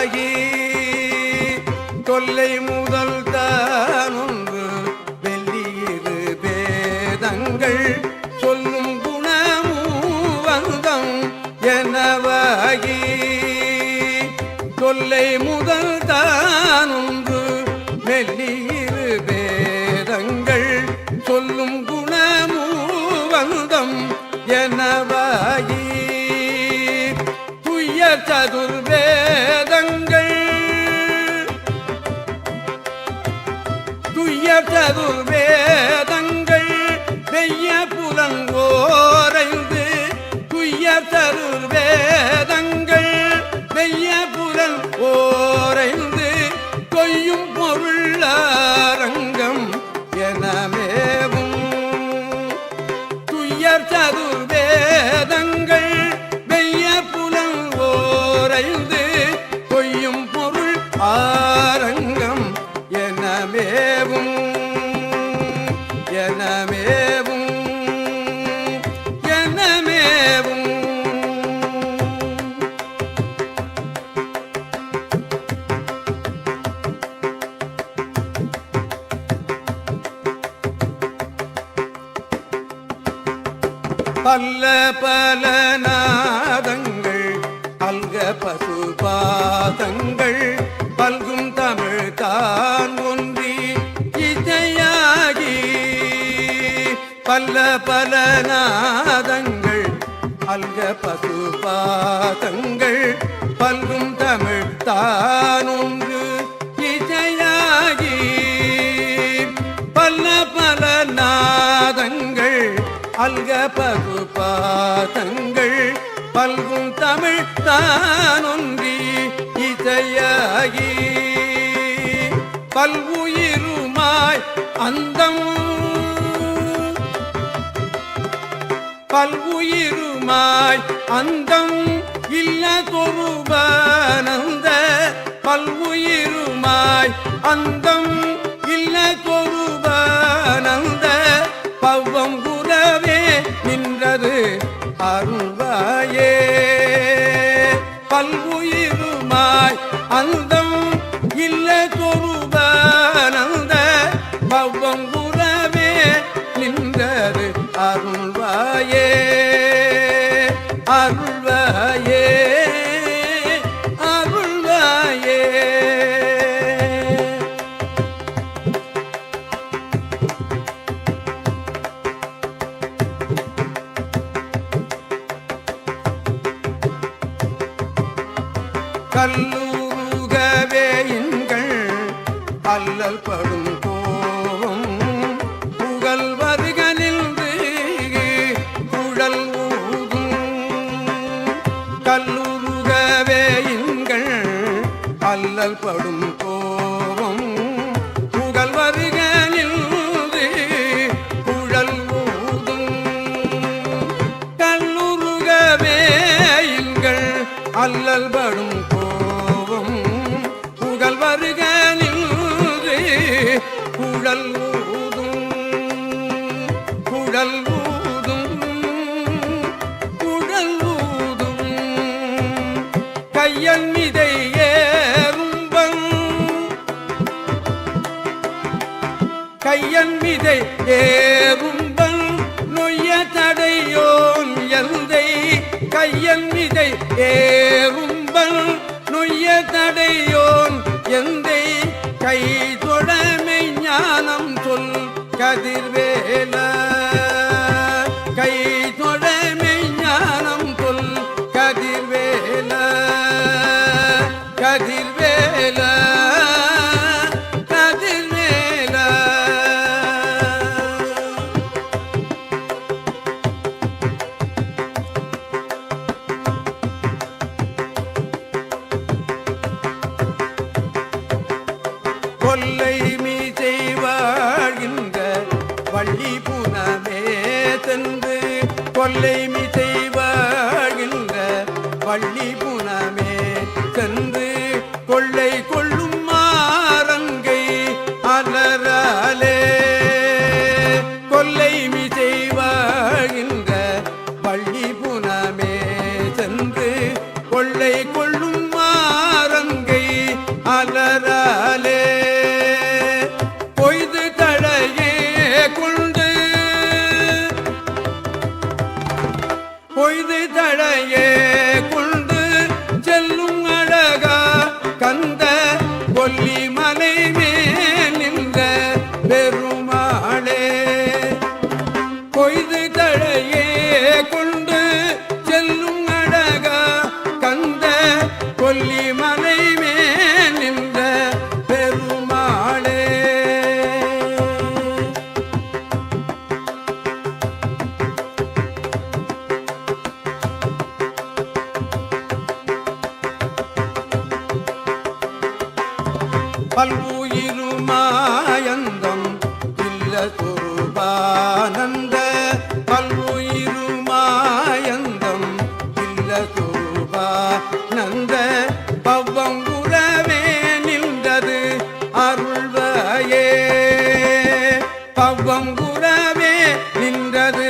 ஆகி தொல்லை முதல் தானொன்று வெள்ளியது பேதங்கள் சொல்லும் குணமூவந்தம் எனவாகி தொல்லை முதல் தானொன்று மெல்லியிரு பேதங்கள் சொல்லும் குணமூவந்தம் எனவாகி. துய்ய சதுர்வே துய்ய வேதங்கள் வெய்ய புலங்கோரைந்து துய்ய வேதங்கள் வெய்ய புலன் ஓரைந்து கொய்யும் பொருளாரங்கம் எனமேவும் துய்யர் சதுர்வேதங்கள் வெய்ய எனமேவும் எனமேவும் பல்ல பல நாதங்கள் அல்க பசு பாதங்கள் பல பல நாதங்கள் அல்க பசுபாதங்கள் பல்கும் தமிழ் தான் இசையாகி. பல பல நாதங்கள் அல்க பகுபாதங்கள் பல்கும் தமிழ் தானொன்றி இசையாகி. பல்வுயிருமாய் அந்தமும் பல்வுயிருமாய் அந்தம் இல்ல கொருபானந்த பல்வுயிருமாய் அந்தம் இல்ல கொருபானந்த பவ்வம் குலவே நின்றது அருள்வாயே பல்வுயிருமாய் அந்தம் இல்ல கொருபானந்த பவ்வம் கல்லூகவே எங்கள் அல்லல் படும் கோவம் புகழ் வருகனில் குழல் ஊதும். கல்லூகவே எங்கள் அல்லல் படும் குழல் ஊதும் குழல் ஊதும். கையல் மிதை ஏறும்பம் கையல் மிதை ஏறும்பல் நொய்ய தடையோன் எந்தை கையல் மிதை ஏறும்பல் நொய்ய தடையோன் கதிர் வேல கதிர்வேல கதிர்வேல கொல்லை மீசை வாழ்கின்ற வள்ளி புனமே சென்று கொல்லை மீசை கொல்லி மனைமே நின்ற பெருமாளே. பல்வூர் வம்புறவே நின்றது.